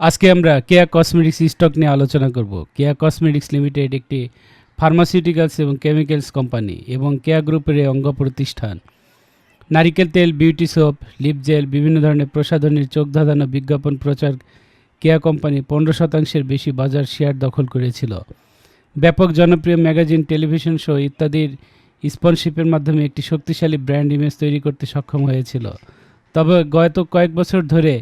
আজকে আমরা কেয়া cosmetics stock নিয়ে আলোচনা করব। কেয়া কসমেটিক্স লিমিটেড একটি ফার্মাসিউটিক্যালস এবং কেমিক্যালস কোম্পানি এবং কেয়া গ্রুপের অঙ্গ প্রতিষ্ঠান। নারিকেল তেল, বিউটি সোপ, লিপ জেল, বিভিন্ন ধরনের প্রসাধনীর চোখ ধাঁধানো বিজ্ঞাপন প্রচার কেয়া কোম্পানি পনেরো শতাংশের বেশি বাজার শেয়ার দখল করেছিল। ব্যাপক জনপ্রিয় ম্যাগাজিন, টেলিভিশন শো ইত্যাদির স্পন্সরশিপের মাধ্যমে একটি শক্তিশালী ব্র্যান্ড ইমেজ তৈরি করতে সক্ষম হয়েছিল। তবে গত কয়েক বছর ধরে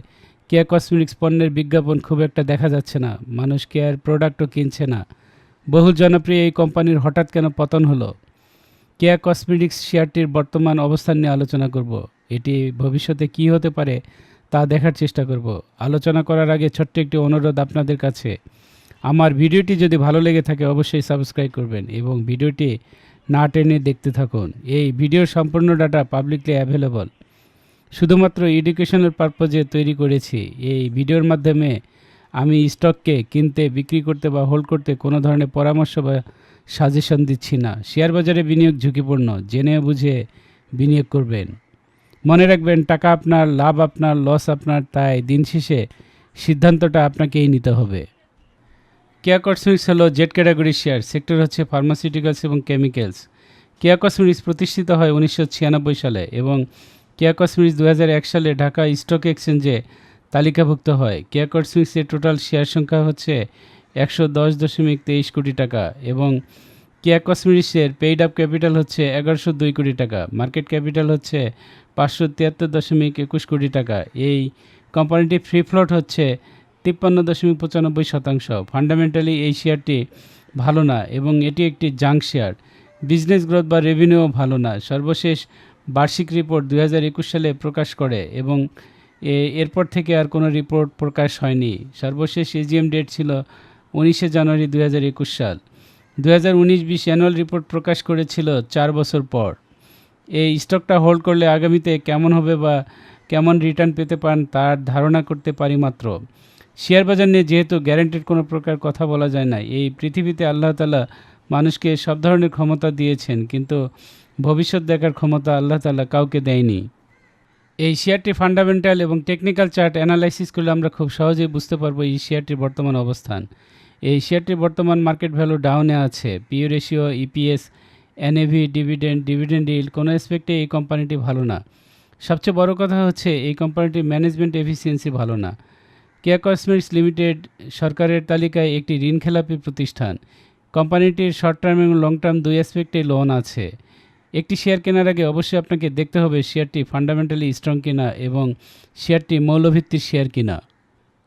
কেয়া কসমেটিক্স পণ্যের বিজ্ঞাপন খুব একটা দেখা যাচ্ছে না। মানুষ কেয়ার প্রোডাক্টও কিনছে না। বহুল জনপ্রিয় এই কোম্পানির হঠাৎ কেন পতন হলো? কেয়া কসমেটিক্স শেয়ারটির বর্তমান অবস্থান নিয়ে আলোচনা করব। এটি ভবিষ্যতে কি হতে পারে তা দেখার চেষ্টা করব। আলোচনা করার আগে ছোট্ট একটি অনুরোধ আপনাদের কাছে। আমার ভিডিওটি যদি ভালো লেগে থাকে অবশ্যই সাবস্ক্রাইব করবেন এবং ভিডিওটি না টেনে দেখতে থাকুন। এই ভিডিওর সম্পূর্ণ ডাটা পাবলিকলি অ্যাভেলেবল শুধুমাত্র এডুকেশনাল পারপোজে তৈরি করেছি। এই ভিডিওর মাধ্যমে আমি স্টককে কিনতে, বিক্রি করতে বা হোল্ড করতে কোনো ধরনের পরামর্শ বা সাজেশন দিচ্ছি না। শেয়ার বাজারে বিনিয়োগ ঝুঁকিপূর্ণ, জেনে বুঝে বিনিয়োগ করবেন। মনে রাখবেন, টাকা আপনার, লাভ আপনার লস আপনার, তাই দিন শেষে সিদ্ধান্তটা আপনাকেই নিতে হবে। কেয়া কসমেটিক্স হলো জেড ক্যাটাগরির শেয়ার সেক্টর হচ্ছে ফার্মাসিউটিক্যালস এবং কেমিক্যালস কেয়া কসমেটিক্স প্রতিষ্ঠিত হয় উনিশশো ছিয়ানব্বই সালে এবং কেয়া কসমেটিক্স দু সালে ঢাকা স্টক এক্সচেঞ্জে তালিকাভুক্ত হয়। কেয়া কসমেটিক্সের টোটাল শেয়ার সংখ্যা হচ্ছে একশো দশ দশমিক তেইশ কোটি টাকা এবং কেয়া কসমেটিক্সের পেইড আপ ক্যাপিটাল হচ্ছে এগারোশো দুই কোটি টাকা মার্কেট ক্যাপিটাল হচ্ছে পাঁচশো তিয়াত্তর দশমিক একুশ কোটি টাকা। এই কোম্পানিটি ফ্রি ফ্লোট হচ্ছে তিপ্পান্ন দশমিক পঁচানব্বই শতাংশ। ফান্ডামেন্টালি এই শেয়ারটি ভালো না এবং এটি একটি জাঙ্ক শেয়ার বিজনেস গ্রোথ বা রেভিনিউ ভালো না। সর্বশেষ বার্ষিক রিপোর্ট দু হাজার একুশ সালে প্রকাশ করে এবং এরপর থেকে আর কোনো রিপোর্ট প্রকাশ হয়নি। সর্বশেষ এজিএম ডেট ছিল উনিশে জানুয়ারি দু হাজার একুশ সাল। দু হাজার উনিশ বিশ অ্যানুয়াল রিপোর্ট প্রকাশ করেছিল চার বছর পর। এই স্টকটা হোল্ড করলে আগামীতে কেমন হবে বা কেমন রিটার্ন পেতে পান তার ধারণা করতে পারি মাত্র। শেয়ার বাজার নিয়ে যেহেতু গ্যারান্টেড কোনো প্রকার কথা বলা যায় না, এই পৃথিবীতে আল্লাহ তালা মানুষকে সব ধরনের ক্ষমতা দিয়েছেন, কিন্তু ভবিষ্যৎ দেখার ক্ষমতা আল্লাহ তালা কাউকে দেয়নি। এই শেয়ারটি ফান্ডামেন্টাল এবং টেকনিক্যাল চার্ট অ্যানালাইসিস করলে আমরা খুব সহজেই বুঝতে পারব এই শেয়ারটির বর্তমান অবস্থান। এই শেয়ারটির বর্তমান মার্কেট ভ্যালু ডাউনে আছে। PE ratio EPS NAV dividend dividend yield কোনো এসপেক্টে এই কোম্পানিটি ভালো না। সবচেয়ে বড় কথা হচ্ছে এই কোম্পানিটির ম্যানেজমেন্ট এফিসিয়েন্সি ভালো না। কেয়া কসমেটিক্স লিমিটেড সরকারের তালিকায় একটি ঋণখেলাপি প্রতিষ্ঠান। কোম্পানিটির শর্ট টার্ম এবং লং টার্ম দুই অ্যাসপেক্টে লোন আছে। একটি শেয়ার কেনার আগে অবশ্যই আপনাকে দেখতে হবে শেয়ারটি ফান্ডামেন্টালি স্ট্রং কিনা এবং শেয়ারটি মৌলভিত্তির শেয়ার কিনা।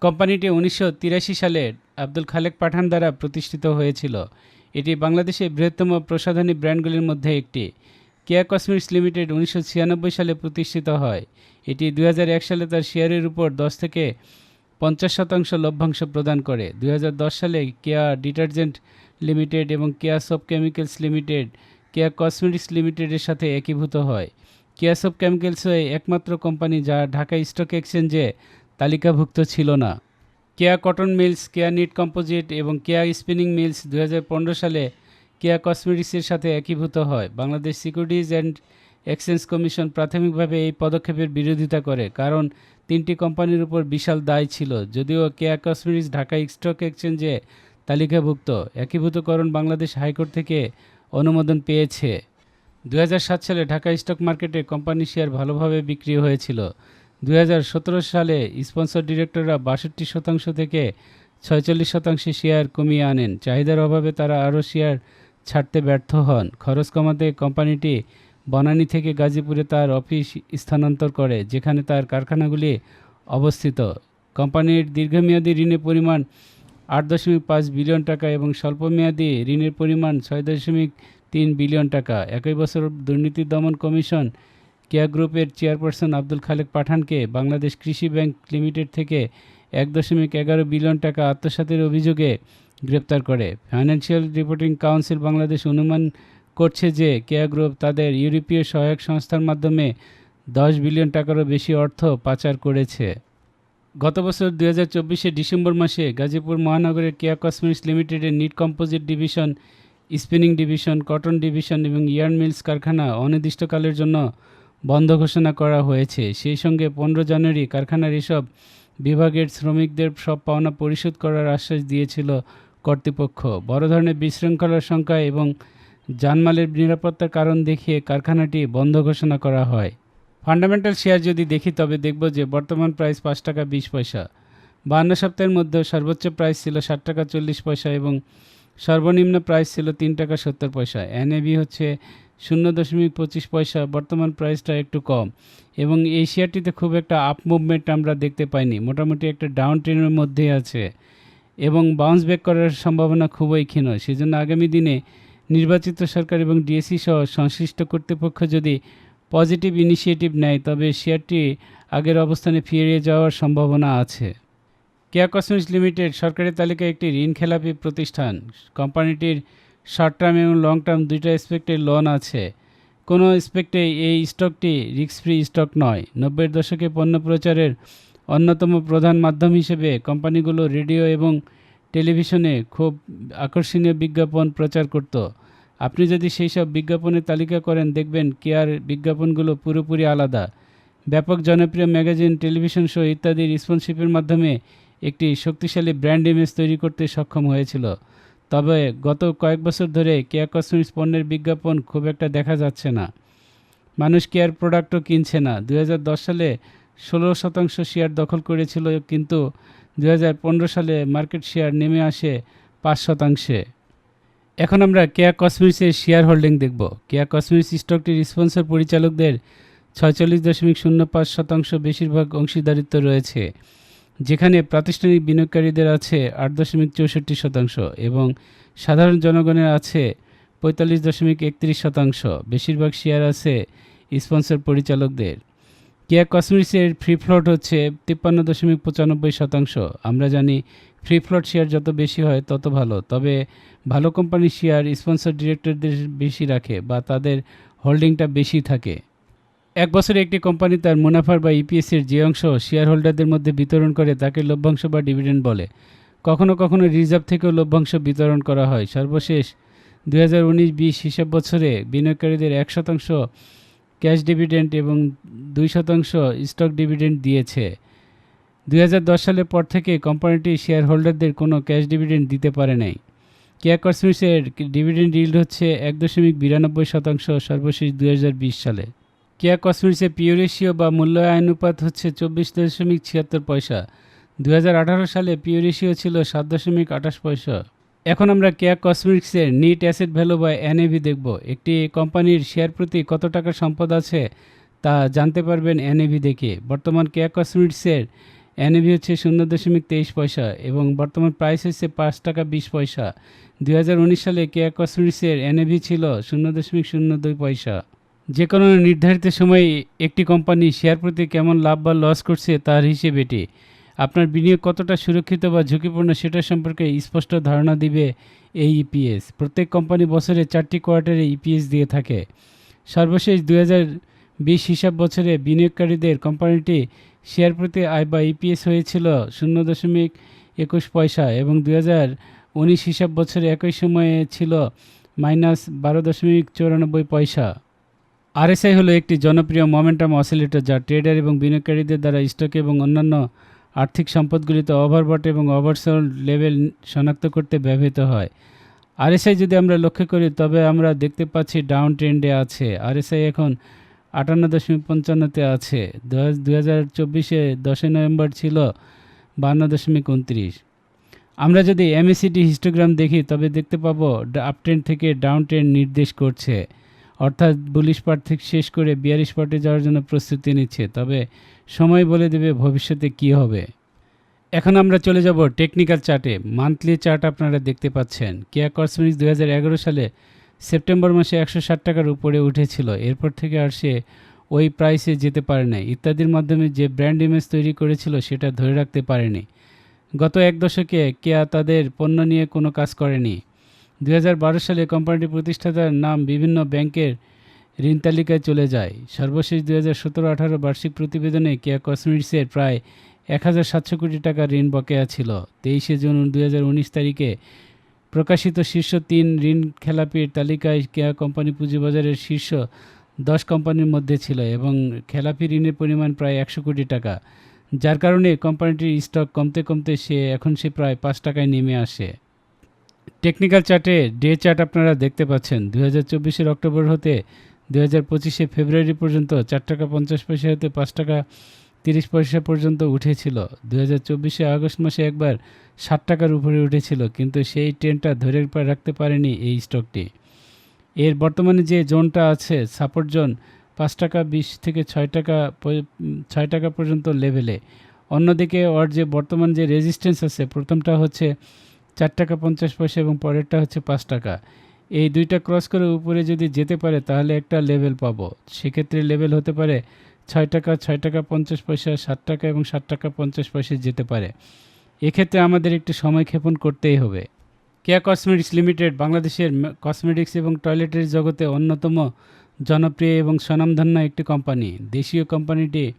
কোম্পানিটি উনিশশো তিরাশি সালে আব্দুল খালেক পাঠান দ্বারা প্রতিষ্ঠিত হয়েছিল। এটি বাংলাদেশের বৃহত্তম প্রসাধনী ব্র্যান্ডগুলির মধ্যে একটি। কেয়া কসমেটিক্স লিমিটেড উনিশশো ছিয়ানব্বই সালে প্রতিষ্ঠিত হয়। এটি দু হাজার এক সালে তার শেয়ারের উপর দশ থেকে পঞ্চাশ শতাংশ লভ্যাংশ প্রদান করে। দু হাজার দশ সালে কেয়া ডিটারজেন্ট লিমিটেড এবং কেয়া সব কেমিক্যালস লিমিটেড কেয়া কসমেটিক্স লিমিটেডের সাথে একীভূত হয়। কেয়া সব কেমিক্যালস একমাত্র কোম্পানি যা ঢাকা স্টক এক্সচেঞ্জে তালিকাভুক্ত ছিল না। Keya cotton mills, Keya knit composite এবং কেয়া স্পিনিং মিলস দু হাজার পনেরো সালে কেয়া কসমেটিক্সের সাথে একীভূত হয়। Bangladesh securities and exchange commission প্রাথমিকভাবে এই পদক্ষেপের বিরোধিতা করে, কারণ তিনটি কোম্পানির উপর বিশাল দায় ছিল। যদিও কেয়া কসমেটিক্স ঢাকা স্টক এক্সচেঞ্জে তালিকাভুক্ত, একীভূতকরণ বাংলাদেশ হাইকোর্ট থেকে অনুমোদন পেয়েছে। দু হাজার সাত সালে ঢাকা স্টক মার্কেটে কোম্পানি শেয়ার ভালোভাবে বিক্রি হয়েছিল। দুই হাজার সতেরো সালে স্পন্সর ডিরেক্টররা বাষট্টি শতাংশ থেকে ছয়চল্লিশ শতাংশে শেয়ার কমিয়ে আনেন। চাহিদার অভাবে তারা আরও শেয়ার ছাড়তে ব্যর্থ হন। খরচ কমাতে কোম্পানিটি বনানী থেকে গাজীপুরে তার অফিস স্থানান্তর করে, যেখানে তার কারখানাগুলি অবস্থিত। কোম্পানির দীর্ঘমেয়াদী ঋণের পরিমাণ আট দশমিক পাঁচ বিলিয়ন টাকা এবং স্বল্পমেয়াদী ঋণের পরিমাণ ছয় দশমিক তিন বিলিয়ন টাকা। একই বছর দুর্নীতি দমন কমিশন কেয়া গ্রুপের চেয়ারপারসন আব্দুল খালেক পাঠানকে বাংলাদেশ কৃষি ব্যাংক লিমিটেড থেকে এক দশমিক এগারো বিলিয়ন টাকা আত্মসাতের অভিযোগে গ্রেপ্তার করে। ফাইন্যান্সিয়াল রিপোর্টিং কাউন্সিল বাংলাদেশ অনুমান করছে যে কেয়া গ্রুপ তাদের ইউরোপীয় সহায়ক সংস্থার মাধ্যমে দশ বিলিয়ন টাকারও বেশি অর্থ পাচার করেছে। গত বছর দু হাজার ডিসেম্বর মাসে গাজীপুর মহানগরের কেয়া কসমেটিক্স লিমিটেডের knit composite division, spinning division, cotton division এবং ইয়ার্ন মিলস কারখানা অনির্দিষ্টকালের জন্য বন্ধ ঘোষণা করা হয়েছে। সেই সঙ্গে পনেরো জানুয়ারি কারখানার এসব বিভাগের শ্রমিকদের সব পাওনা পরিশোধ করার আশ্বাস দিয়েছিল কর্তৃপক্ষ। বড় ধরনের বিশৃঙ্খলার সংখ্যা এবং জানমালের নিরাপত্তার কারণ দেখিয়ে কারখানাটি বন্ধ ঘোষণা করা হয়। ফান্ডামেন্টাল শেয়ার যদি দেখি, তবে দেখব যে বর্তমান প্রাইস পাঁচ টাকা বিশ পয়সা। বান্ন সপ্তাহের মধ্যে সর্বোচ্চ প্রাইস ছিল ষাট টাকা চল্লিশ পয়সা এবং সর্বনিম্ন প্রাইস ছিল তিন টাকা সত্তর পয়সা। এনএবি হচ্ছে শূন্য দশমিক পঁচিশ পয়সা, বর্তমান প্রাইসটা একটু কম। এবং এই শেয়ারটিতে খুব একটা আপ মুভমেন্ট আমরা দেখতে পাইনি। মোটামুটি একটা ডাউন ট্রেনের মধ্যেই আছে। এবং বাউন্স ব্যাক করার সম্ভাবনা খুবই ক্ষীণ। সেজন্য আগামী দিনে নির্বাচিত সরকার এবং ডিএসসি সহ সংশ্লিষ্ট কর্তৃপক্ষ যদি পজিটিভ ইনিশিয়েটিভ নেয়, তবে শেয়ারটি আগের অবস্থানে ফিরে যাওয়ার সম্ভাবনা আছে। কেয়া কসমেটিক্স লিমিটেড সরকারি তালিকায় একটি ঋণ খেলাপি প্রতিষ্ঠান। কোম্পানিটির শর্ট টার্ম এবং লং টার্ম দুইটা স্পেক্টে লোন আছে। কোনো স্পেক্টে এই স্টকটি রিস্ক ফ্রি স্টক নয়। নব্বইয়ের দশকে পণ্য প্রচারের অন্যতম প্রধান মাধ্যম হিসেবে কোম্পানিগুলো রেডিও এবং টেলিভিশনে খুব আকর্ষণীয় বিজ্ঞাপন প্রচার করত। আপনি যদি সেই সব বিজ্ঞাপনের তালিকা করেন, দেখবেন কেয়ার বিজ্ঞাপনগুলো পুরোপুরি আলাদা। ব্যাপক জনপ্রিয় ম্যাগাজিন, টেলিভিশন শো ইত্যাদির স্পন্সরশিপের মাধ্যমে একটি শক্তিশালী ব্র্যান্ড ইমেজ তৈরি করতে সক্ষম হয়েছিল। তবে গত কয়েক বছর ধরে কেয়া কসমেটিক্স পণ্যের বিজ্ঞাপন খুব একটা দেখা যাচ্ছে না। মানুষ কেয়ার প্রোডাক্টও কিনছে না। দু হাজার দশ সালে ষোলো শতাংশ শেয়ার দখল করেছিল, কিন্তু দু হাজার পনেরো সালে মার্কেট শেয়ার নেমে আসে পাঁচ শতাংশে। এখন আমরা কেয়া কসমেটিক্সের শেয়ার হোল্ডিং দেখব। কেয়া কসমিক্স স্টকটির স্পন্সর পরিচালকদের ছয়চল্লিশ দশমিক শূন্য পাঁচ শতাংশ বেশিরভাগ অংশীদারিত্ব রয়েছে, যেখানে প্রাতিষ্ঠানিক বিনিয়োগকারীদের আছে আট দশমিক চৌষট্টি শতাংশ এবং সাধারণ জনগণের আছে পঁয়তাল্লিশ দশমিক একত্রিশ শতাংশ। বেশিরভাগ শেয়ার আছে স্পন্সর পরিচালকদের। কেয়া কসমিক্সের ফ্রি ফ্লোট হচ্ছে তিপ্পান্ন দশমিক পঁচানব্বই শতাংশ। আমরা জানি ফ্রি ফ্লোট শেয়ার যত বেশি হয় তত ভালো। তবে ভালো কোম্পানির শেয়ার স্পন্সর ডিরেক্টরদের বেশি রাখে বা তাদের হোল্ডিংটা বেশি থাকে। এক বছরে একটি কোম্পানি তার মুনাফার বা ইপিএসের যে অংশ শেয়ার হোল্ডারদের মধ্যে বিতরণ করে তাকে লভ্যাংশ বা ডিভিডেন্ড বলে। কখনো কখনো রিজার্ভ থেকেও লভ্যাংশ বিতরণ করা হয়। সর্বশেষ দু হাজার উনিশ বিশ হিসাব বছরে বিনিয়োগকারীদের এক শতাংশ ক্যাশ ডিভিডেন্ড এবং দুই শতাংশ স্টক ডিভিডেন্ড দিয়েছে। দু হাজার দশ সালের পর থেকে কোম্পানিটি শেয়ার হোল্ডারদের কোনো ক্যাশ ডিভিডেন্ড দিতে পারে নাই। কেয়া কসমেটিক্সের ডিভিডেন্ড ইল্ড হচ্ছে এক দশমিক বিরানব্বই শতাংশ সর্বশেষ দু হাজার বিশ সালে। কেয়া কসমেটিক্সের পিও রেশিও বা মূল্যায়নুপাত হচ্ছে চব্বিশ দশমিক ছিয়াত্তর পয়সা। দু হাজার আঠারো সালে পিও রেশিও ছিল সাত দশমিক আঠাশ পয়সা। এখন আমরা কেয়া কসমেটিক্সের নিট অ্যাসেট ভ্যালু বা এনএভি দেখব। একটি কোম্পানির শেয়ার প্রতি কত টাকা সম্পদ আছে তা জানতে পারবেন এনএভি দেখে। বর্তমান কেয়া কসমেটিক্সের এনএভি হচ্ছে শূন্য দশমিক তেইশ পয়সা এবং বর্তমান প্রাইস হচ্ছে পাঁচ টাকা বিশ পয়সা। দুই হাজার উনিশ সালে কেয়া কসমেটিক্সের এনএভি ছিল শূন্য দশমিক শূন্য দুই পয়সা। যে কোনো নির্ধারিত সময়ে একটি কোম্পানি শেয়ার প্রতি কেমন লাভ বা লস করছে তার হিসেব এটি। আপনার বিনিয়োগ কতটা সুরক্ষিত বা ঝুঁকিপূর্ণ সেটা সম্পর্কে স্পষ্ট ধারণা দিবে এই ইপিএস প্রত্যেক কোম্পানি বছরে চারটি কোয়ার্টারে ইপিএস দিয়ে থাকে। সর্বশেষ দু বিশ হিসাব বছরে বিনিয়োগকারীদের কোম্পানিটি শেয়ার প্রতি আয় বা ইপিএস হয়েছিল শূন্য দশমিক একুশ পয়সা এবং দু উনিশ হিসাব বছরে একই সময়ে ছিল মাইনাস বারো দশমিক চৌরানব্বই পয়সা। আরএসআই হলো একটি জনপ্রিয় মোমেন্টাম অসিলেটর যা ট্রেডার এবং বিনিয়োগকারীদের দ্বারা স্টক এবং অন্যান্য আর্থিক সম্পদগুলিতে ওভারবট এবং ওভারসোল্ড লেভেল শনাক্ত করতে ব্যবহৃত হয়। আরএসআই যদি আমরা লক্ষ্য করি, তবে আমরা দেখতে পাচ্ছি ডাউন ট্রেন্ডে আছে। আরএসআই এখন আটান্ন দশমিক পঞ্চান্নতে আছে। দু হাজার চব্বিশে দশই নভেম্বর ছিল বান্ন দশমিক উনত্রিশ। আমরা যদি এমএসিডি হিস্টোগ্রাম দেখি, তবে দেখতে পাবো আপ ট্রেন্ড থেকে ডাউন ট্রেন্ড নির্দেশ করছে। অর্থাৎ বুলিশ পার্ট থেকে শেষ করে বিয়ারিশ পার্টে যাওয়ার জন্য প্রস্তুতি নিচ্ছে। তবে সময় বলে দেবে ভবিষ্যতে কি হবে। এখন আমরা চলে যাব টেকনিক্যাল চার্টে। মান্থলি চার্ট আপনারা দেখতে পাচ্ছেন। কেয়া কসমেটিক্স দু সালে সেপ্টেম্বর মাসে একশো ষাট টাকার উপরে উঠেছিল। এরপর থেকে আর সে ওই প্রাইসে যেতে পারে না ইত্যাদির মাধ্যমে যে ব্র্যান্ড ইমেজ তৈরি করেছিল সেটা ধরে রাখতে পারেনি। গত এক দশকে কেয়া তাদের পণ্য নিয়ে কোনো কাজ করেনি। দুই হাজার বারো সালে কোম্পানিটির প্রতিষ্ঠাতার নাম বিভিন্ন ব্যাংকের ঋণ তালিকায় চলে যায়। সর্বশেষ দু হাজার সতেরো আঠারো বার্ষিক প্রতিবেদনে কেয়া কসমেটিক্সের প্রায় এক হাজার সাতশো কোটি টাকা ঋণ বকেয়া ছিল। তেইশে জুন দু হাজার উনিশ তারিখে প্রকাশিত শীর্ষ তিন ঋণ খেলাপির তালিকায় কেয়া কোম্পানি পুঁজিবাজারের শীর্ষ দশ কোম্পানির মধ্যে ছিল এবং খেলাপি ঋণের পরিমাণ প্রায় একশো কোটি টাকা। যার কারণে কোম্পানিটির স্টক কমতে কমতে সে এখন সে প্রায় পাঁচ টাকায় নেমে আসে। টেকনিক্যাল চার্টে ডে চার্ট আপনারা দেখতে পাচ্ছেন। দু হাজার চব্বিশের অক্টোবর হতে দু হাজার পঁচিশে ফেব্রুয়ারি পর্যন্ত চার টাকা পঞ্চাশ পয়সা হতে পাঁচ টাকা তিরিশ পয়সা পর্যন্ত উঠেছিল। দু হাজার চব্বিশে আগস্ট মাসে একবার ষাট টাকার উপরে উঠেছিল, কিন্তু সেই ট্রেনটা ধরে রাখতে পারেনি এই স্টকটি। এর বর্তমানে যে জোনটা আছে, সাপোর্ট জোন পাঁচ টাকা বিশ থেকে ছয় টাকা ছয় টাকা পর্যন্ত লেভেলে। অন্যদিকে ওর যে বর্তমান যে রেজিস্ট্যান্স আছে, প্রথমটা হচ্ছে চার টাকা পঞ্চাশ পয়সা এবং পরেরটা হচ্ছে পাঁচ টাকা। এই দুইটা ক্রস করে উপরে যদি যেতে পারে, তাহলে একটা লেভেল পাবো। সেক্ষেত্রে লেভেল হতে পারে ছয় টাকা ছয় টাকা পঞ্চাশ পয়সা, সাত টাকা এবং সাত টাকা পঞ্চাশ পয়সা যেতে পারে। এক্ষেত্রে আমাদের একটু সময় ক্ষেপণ করতেই হবে। কেয়া কসমেটিক্স লিমিটেড বাংলাদেশের কসমেটিক্স এবং টয়লেটের জগতে অন্যতম জনপ্রিয় এবং স্বনামধন্য একটি কোম্পানি। দেশীয় কোম্পানিটি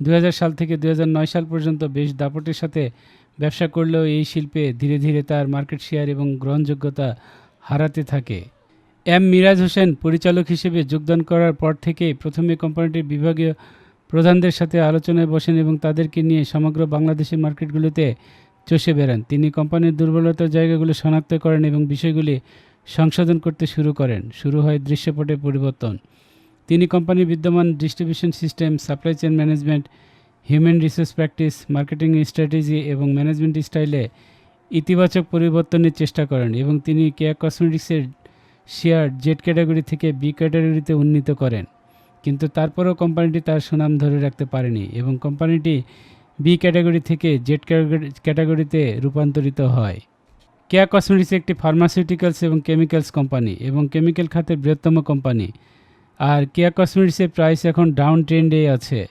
দু হাজার সাল থেকে দু হাজার নয় সাল পর্যন্ত বেশ দাপটের সাথে ব্যবসা করলেও এই শিল্পে ধীরে ধীরে তার মার্কেট শেয়ার এবং গ্রহণযোগ্যতা হারাতে থাকে। এম মিরাজ হোসেন পরিচালক হিসেবে যোগদান করার পর থেকেই প্রথমে কোম্পানিটির বিভাগীয় প্রধানদের সাথে আলোচনায় বসেন এবং তাদেরকে নিয়ে সমগ্র বাংলাদেশের মার্কেটগুলোতে চষে বেড়ান। তিনি কোম্পানির দুর্বলতার জায়গাগুলো শনাক্ত করেন এবং বিষয়গুলি সংশোধন করতে শুরু করেন। শুরু হয় দৃশ্যপটে পরিবর্তন। তিনি কোম্পানির বিদ্যমান distribution system supply chain management human resource practice, marketing strategy এবং ম্যানেজমেন্ট স্টাইলে ইতিবাচক পরিবর্তনের চেষ্টা করেন এবং তিনি কেয়া কসমেটিক্সের শেয়ার জেড ক্যাটাগরি থেকে বি ক্যাটাগরিতে উন্নীত করেন। কিন্তু তারপরেও কোম্পানিটি তার সুনাম ধরে রাখতে পারেনি এবং কোম্পানিটি বি ক্যাটাগরি থেকে জেড ক্যাটাগরি, ক্যাটাগরিতে রূপান্তরিত হয়। কেয়া কসমেটিক্স একটি ফার্মাসিউটিক্যালস এবং কেমিক্যালস কোম্পানি এবং কেমিক্যাল খাতের বৃহত্তম কোম্পানি। আর কেয়া কসমেটিক্সের প্রাইস এখন ডাউন ট্রেন্ডে আছে।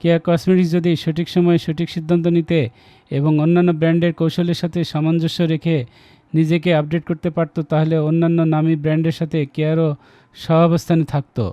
কেয়া কসমেটিক্স যদি সঠিক সময়ে সঠিক সিদ্ধান্ত নিতে এবং অন্যান্য ব্র্যান্ডের কৌশলের সাথে সামঞ্জস্য রেখে নিজেকে আপডেট করতে পারত, তাহলে অন্যান্য নামী ব্র্যান্ডের সাথে কেয়ারও সহাবস্থানে থাকতো।